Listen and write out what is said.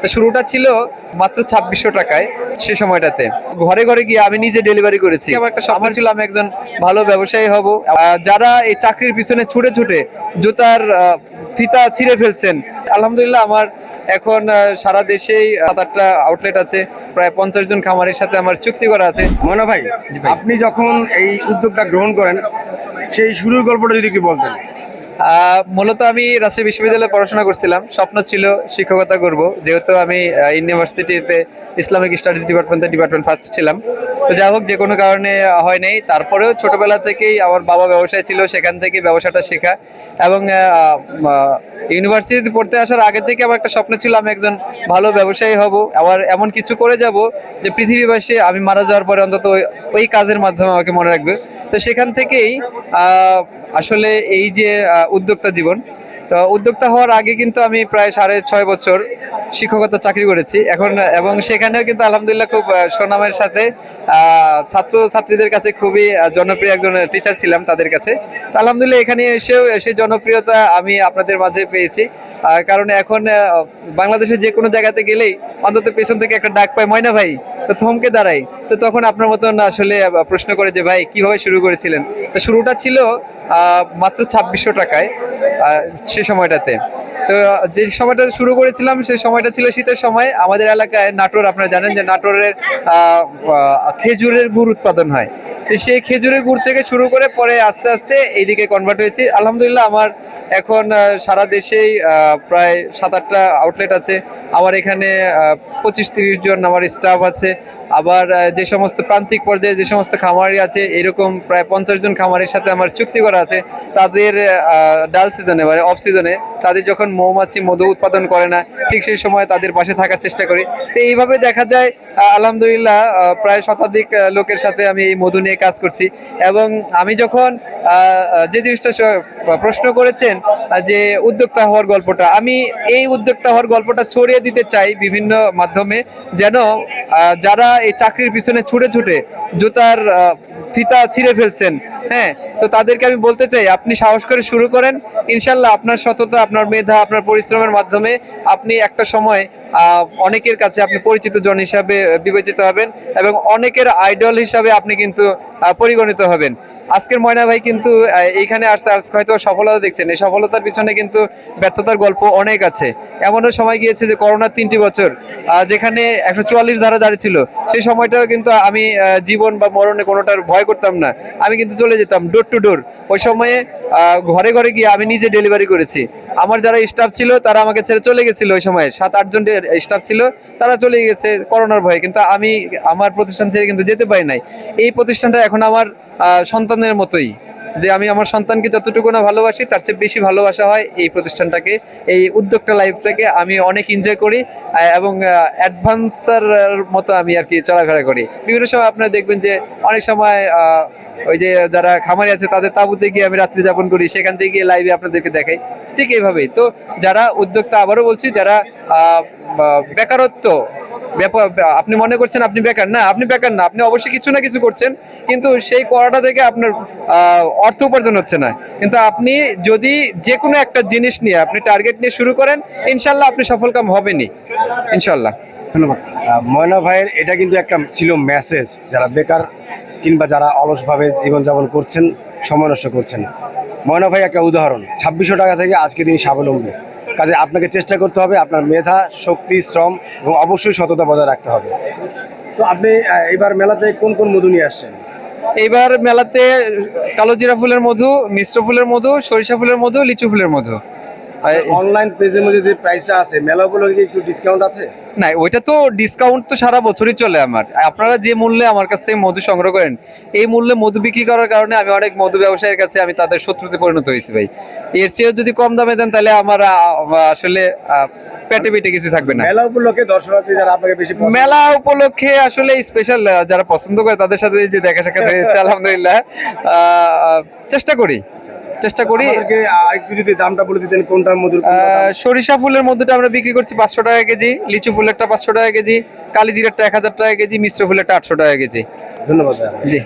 তো শুরুটা ছিল মাত্র ছাব্বিশশো টাকায় সে সময়টাতে। ঘরে ঘরে গিয়ে আমি নিজে ডেলিভারি করেছি। আমার একটা স্বপ্ন ছিল আমি একজন ভালো ব্যবসায়ী হব। যারা এই চাকরির পিছনে ছুটে ছুটে জুতার ফিতা ছিঁড়ে ফেলছেন আলহামদুলিল্লাহ আমার এখন সারা দেশেই সাত আটটা আউটলেট আছে। প্রায় পঞ্চাশ জন খামারের সাথে আমার চুক্তি করা আছে। মনে ভাই। আপনি যখন এই উদ্যোগটা গ্রহণ করেন সেই শুরুর গল্পটা যদি কি বলতেন। মূলত আমি রাজশাহী বিশ্ববিদ্যালয়ে পড়াশোনা করছিলাম। স্বপ্ন ছিল শিক্ষকতা করব। যেহেতু আমি ইউনিভার্সিটিতে ইসলামিক স্টাডিজ ডিপার্টমেন্টে ডিপার্টমেন্ট ফার্স্ট ছিলাম। তো যাই হোক যে কোনো কারণে হয় নাই। তারপরেও ছোটবেলা থেকেই আমার বাবা ব্যবসায় ছিল, সেখান থেকে ব্যবসাটা শেখা। এবং ইউনিভার্সিটিতে পড়তে আসার আগে থেকে আমার একটা স্বপ্ন ছিল, আমি একজন ভালো ব্যবসায়ী হব। আবার এমন কিছু করে যাব যে পৃথিবীবাসী আমি মারা যাওয়ার পরে অন্তত ওই কাজের মাধ্যমে আমাকে মনে রাখবে। তো সেখান থেকেই আসলে এই যে উদ্যোক্তা জীবন। তো উদ্যোক্তা হওয়ার আগে কিন্তু আমি প্রায় সাড়ে ছয় বছর শিক্ষকতা চাকরি করেছি। এখন, এবং সেখানেও কিন্তু আলহামদুলিল্লাহ খুব সুনামের সাথে ছাত্র ছাত্রীদের কাছে খুবই জনপ্রিয় একজন টিচার ছিলাম তাদের কাছে। আলহামদুলিল্লাহ এখানে এসেও সেই জনপ্রিয়তা আমি আপনাদের মাঝে পেয়েছি। কারণ এখন বাংলাদেশের যে কোনো জায়গাতে গেলেই অন্তত পেছন থেকে একটা ডাক পায়, ময়না ভাই, তো থমকে দাঁড়াই। তো তখন আপনার মতন আসলে প্রশ্ন করে যে, ভাই, কীভাবে শুরু করেছিলেন? তো শুরুটা ছিল মাত্র ছাব্বিশশো টাকায় সে সময়টাতে। তো যে সময়টা শুরু করেছিলাম, সেই সময়টা ছিল শীতের সময়। আমাদের এলাকায় নাটোর, আপনারা জানেন যে নাটোরের খেজুরের গুড় উৎপাদন হয়। তো সেই খেজুরের গুড় থেকে শুরু করে পরে আস্তে আস্তে এইদিকে কনভার্ট হয়েছি। আলহামদুলিল্লাহ, আমার এখন সারা দেশেই প্রায় সাত আটটা আউটলেট আছে। আমার এখানে পঁচিশ তিরিশ জন আমার স্টাফ আছে। আবার যে সমস্ত প্রান্তিক পর্যায়ে যে সমস্ত খামারি আছে, এরকম প্রায় পঞ্চাশ জন খামারের সাথে আমার চুক্তি করা আছে। তাদের ডাল সিজনে মানে অফ সিজনে তাদের যখন মৌমাছি, মধু উৎপাদন করে না, ঠিক সেই সময় তাদের পাশে থাকার চেষ্টা করি। তো এইভাবে দেখা যায় আলহামদুলিল্লাহ প্রায় শতাধিক লোকের সাথে আমি এই মধু নিয়ে কাজ করছি। এবং আমি যখন যে জিনিসটা প্রশ্ন করেছেন যে উদ্যোক্তা হওয়ার গল্পটা, আমি এই উদ্যোক্তা হওয়ার গল্পটা ছড়িয়ে দিতে চাই বিভিন্ন মাধ্যমে, যেন যারা এই চাকরির পিছনে ছুটে ছুটে জুতার ফিতা ছিঁড়ে ফেলছেন। হ্যাঁ তো তাদেরকে আমি বলতে চাই, আপনি সাহস করে শুরু করেন। ইনশাল্লাহ আপনার সততা, আপনার মেধা, আপনার পরিশ্রমের মাধ্যমে আপনি একটা সময় অনেকের কাছে আপনি পরিচিত জন হিসাবে বিবেচিত হবেন এবং অনেকের আইডল হিসাবে আপনি কিন্তু পরিগণিত হবেন। আজকের ময়না ভাই কিন্তু এইখানে আসতে আজকে হয়তো সফলতা দেখছেন। এই সফলতার পিছনে কিন্তু ব্যর্থতার গল্প অনেক আছে। এমনও সময় গিয়েছে যে করোনার তিনটি বছর যেখানে একশো চুয়াল্লিশ ধারা জারি ছিল। সেই সময়টাও কিন্তু আমি জীবন বা মরণে কোনোটার ভয় করতাম না। আমি কিন্তু চলে যেতাম ডোর টু ডোর ওই সময়ে ঘরে ঘরে গিয়ে আমি নিজে ডেলিভারি করেছি। আমার যারা স্টাফ ছিল, তারা আমাকে ছেড়ে চলে গেছিল ওই সময়। সাত আটজন স্টাফ ছিল, তারা চলে গেছে করোনার ভয়ে। কিন্তু আমি, আমার প্রতিষ্ঠান ছেড়ে কিন্তু যেতে পারি নাই। এই প্রতিষ্ঠানটা এখন আমার সন্তানের মতোই। যে আমি আমার সন্তানকে যতটুকু না ভালোবাসি, তার চেয়ে বেশি ভালোবাসা হয় এই প্রতিষ্ঠানটাকে, এই উদ্যোক্তা লাইফটাকে আমি অনেক এনজয় করি এবং অ্যাডভান্সার মতো আমি আর কি চলাফেরা করি। বিভিন্ন সময় আপনারা দেখবেন যে অনেক সময় ওই যে যারা খামারি আছে, তাদের তাঁবুতে গিয়ে আমি রাত্রি যাপন করি, সেখান থেকে গিয়ে লাইভে আপনাদেরকে দেখাই। ঠিক এইভাবেই। তো যারা উদ্যোক্তা, আবারও বলছি, যারা বেকারত্ব আপনি মনে করছেন আপনি বেকার। না, আপনি বেকার না, আপনি অবশ্যই কিছু না কিছু করছেন, কিন্তু সেই করাটা থেকে আপনার অর্থ উপার্জন হচ্ছে না। কিন্তু আপনি যদি যে কোনো একটা জিনিস নিয়ে আপনি টার্গেট নিয়ে শুরু করেন, ইনশাল্লাহ আপনি সফলকাম হবেনই। ইনশাল্লাহ। ময়না ভাইয়ের এটা কিন্তু একটা ছিল মেসেজ যারা বেকার কিংবা যারা অলসভাবে জীবনযাপন করছেন, সময় নষ্ট করছেন। ময়না ভাই, একটা উদাহরণ, ছাব্বিশশো টাকা থেকে আজকে তিনি স্বাবলম্বী। কাজে আপনাকে চেষ্টা করতে হবে আপনার মেধা শক্তি শ্রম এবং অবশ্যই সততা বজায় রাখতে হবে। তো আপনি এবার মেলাতে কোন কোন মধু নিয়ে আসছেন? এইবার মেলাতে কালোজিরা ফুলের মধু মিশ্র ফুলের মধু সরিষা ফুলের মধু লিচু ফুলের মধু। অনলাইন পেজের মধ্যে যে প্রাইসটা আছে মেলা উপলক্ষে একটু ডিসকাউন্ট আছে? না ওইটা তো ডিসকাউন্ট তো সারা বছরই চলে আমার। আপনারা যে মূল্যে আমার কাছ থেকে মধু সংগ্রহ করেন এই মূল্যে মধু বিক্রি করার কারণে আমি অনেক মধু ব্যবসায়ীর কাছে আমি তাদের শত্রুতে পরিণত হয়েছি ভাই। এর চেয়েও যদি কম দামে দেন তাহলে আমার আসলে পেটে পেটে কিছু থাকবে না। মেলা উপলক্ষে দর্শনার্থী যারা আপনাকে বেশি মেলা উপলক্ষে আসলে স্পেশাল যারা পছন্দ করে তাদের সাথে যে দেখা সাক্ষাৎ হয়েছে আলহামদুলিল্লাহ আহ, চেষ্টা করি। চেষ্টা করি। আমাদেরকে একটু যদি দামটা বলে দিতেন কোনটার মধুর সরিষা ফুলের মধ্যেটা আমরা বিক্রি করছি পাঁচশো টাকা কেজি লিচু ফুলেরটা পাঁচশো টাকা কেজি কালিজিরারটা এক হাজার টাকা কেজি মিশ্র ফুলেরটা আটশো টাকা কেজি ধন্যবাদ। জি